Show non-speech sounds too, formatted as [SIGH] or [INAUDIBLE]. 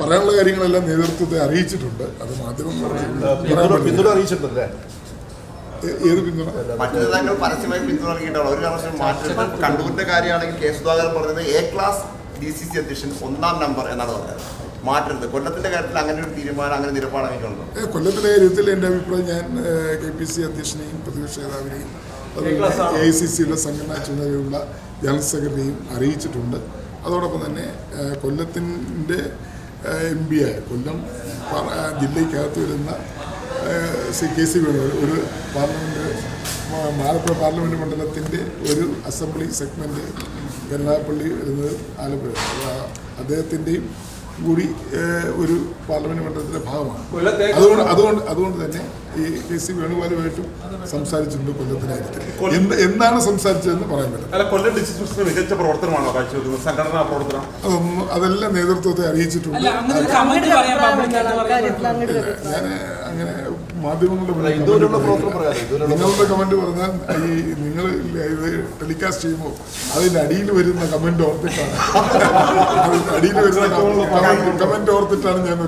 പറയാനുള്ള കാര്യങ്ങളെല്ലാം നേതൃത്വത്തെ അറിയിച്ചിട്ടുണ്ട്. അത് മാധ്യമം ഏ- ഏത് പിന്തുണ? മറ്റു നേതാക്കൾ പരസ്യമായി പിന്തുണ നൽകിയിട്ടാണ് ഒരു പ്രാവശ്യം മാറ്റി കണ്ണൂരിന്റെ കാര്യമാണെങ്കിൽ കെ സുധാകരൻ പറഞ്ഞത് A class D C C അധ്യക്ഷൻ ഒന്നാം നമ്പർ എന്നാണ് പറഞ്ഞത്. മാറ്റരുത്. കൊല്ലത്തിന്റെ കാര്യത്തിൽ അങ്ങനെ ഒരു തീരുമാനം അങ്ങനെ നിലപാട് കൊല്ലത്തിന്റെ കാര്യത്തിൽ എന്റെ അഭിപ്രായം ഞാൻ കെ പി സി അധ്യക്ഷനെയും പ്രതിപക്ഷ നേതാവിനെയും അതുപോലെ എ ഐ സി സിയുടെ സംഘടനാ ചുമതലയുള്ള ജനറൽ സെക്രട്ടറിയും അറിയിച്ചിട്ടുണ്ട്. അതോടൊപ്പം തന്നെ കൊല്ലത്തിന്റെ കൊല്ലത്തിന്റെ എം പി ആയ കൊല്ലം ജില്ലയ്ക്കകത്ത് വരുന്ന സി കെ സി വേണു. ഒരു പാർലമെന്റ് ആലപ്പുഴ പാർലമെന്റ് മണ്ഡലത്തിന്റെ ഒരു അസംബ്ലി സെഗ്മെന്റ് കരുനാഗപ്പള്ളി വരുന്നത് ആലപ്പുഴ. അദ്ദേഹത്തിന്റെയും കൂടി ഒരു പാർലമെന്റ് മണ്ഡലത്തിന്റെ ഭാഗമാണ്. അതുകൊണ്ട് അതുകൊണ്ട് അതുകൊണ്ട് തന്നെ ഈ കെ സി വേണുഗോപാലുമായിട്ടും സംസാരിച്ചിട്ടുണ്ട് കൊല്ലത്തിനായിട്ട് എന്ത് എന്താണ് സംസാരിച്ചതെന്ന് പറയാൻ പറ്റും അല്ല കൊല്ലം ഡിസ്ട്രിക്ട് മികച്ച പ്രവർത്തനമാണോ കാഴ്ചവെക്കുന്നത് സംഘടനാ പ്രവർത്തനം. അതൊന്നും അതെല്ലാം നേതൃത്വത്തെ അറിയിച്ചിട്ടുണ്ട്. ഞാൻ അങ്ങനെ മാധ്യമങ്ങളുടെ നിങ്ങളുടെ കമന്റ് പറഞ്ഞാൽ ഈ നിങ്ങൾ ഇത് ടെലികാസ്റ്റ് ചെയ്യുമ്പോൾ അതിന്റെ അടിയിൽ വരുന്ന കമന്റ് ഓർത്തിട്ടാണ്. [LAUGHS] അടിയിൽ വരുന്ന കമന്റ് ഓർത്തിട്ടാണ് ഞാൻ